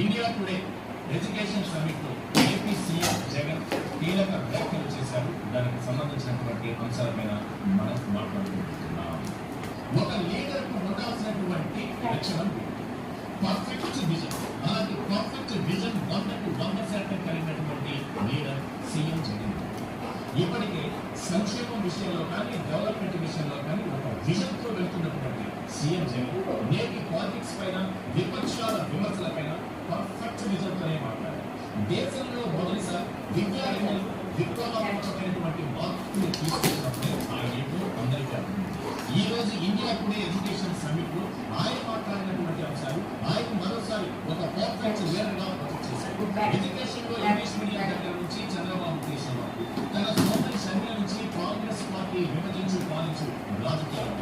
India today education summit AP CM Jagan కీలక వ్యాఖ్యలు చేశారు. దానికి సంబంధించినటువంటి అంశాలపైన మనం మాట్లాడుకుంటున్నాం. ఒక లీడర్కు ఉండాల్సినటువంటి లక్షణం పర్ఫెక్ట్ విజన్ అలాంటి పర్ఫెక్ట్ విజన్ వందకు వంద శాతం కలిగినటువంటి లీడర్ సీఎం జగన్. ఇప్పటికే సంక్షేమం విషయంలో కానీ డెవలప్మెంట్ విషయంలో కానీ ఒక విజన్ సీఎం జగన్ నేటి పాలిటిక్స్ పైన విపక్షాల విమర్శల పైన పర్ఫెక్ట్ నిజంతోనే మాట్లాడారు దేశంలో మొదటిసారి విద్యార్థులు విప్లవాత్మకమైనటువంటి మార్పులు తీసుకున్నప్పుడే ఆయనకు అందరికీ ఈ రోజు ఇండియా టుడే ఎడ్యుకేషన్ సమిట్లో ఆయన మాట్లాడినటువంటి అంశాలు ఆయన మరోసారి ఒక పర్ఫెక్ట్ లీడర్గా చేశారు. ఎడ్యుకేషన్లో ఇంగ్లీష్ మీడియం దగ్గర నుంచి చంద్రబాబు దేశంలో తన సోదరి సంఖ్య నుంచి కాంగ్రెస్ పార్టీ విభజించి పాలించు రాజకీయాలు.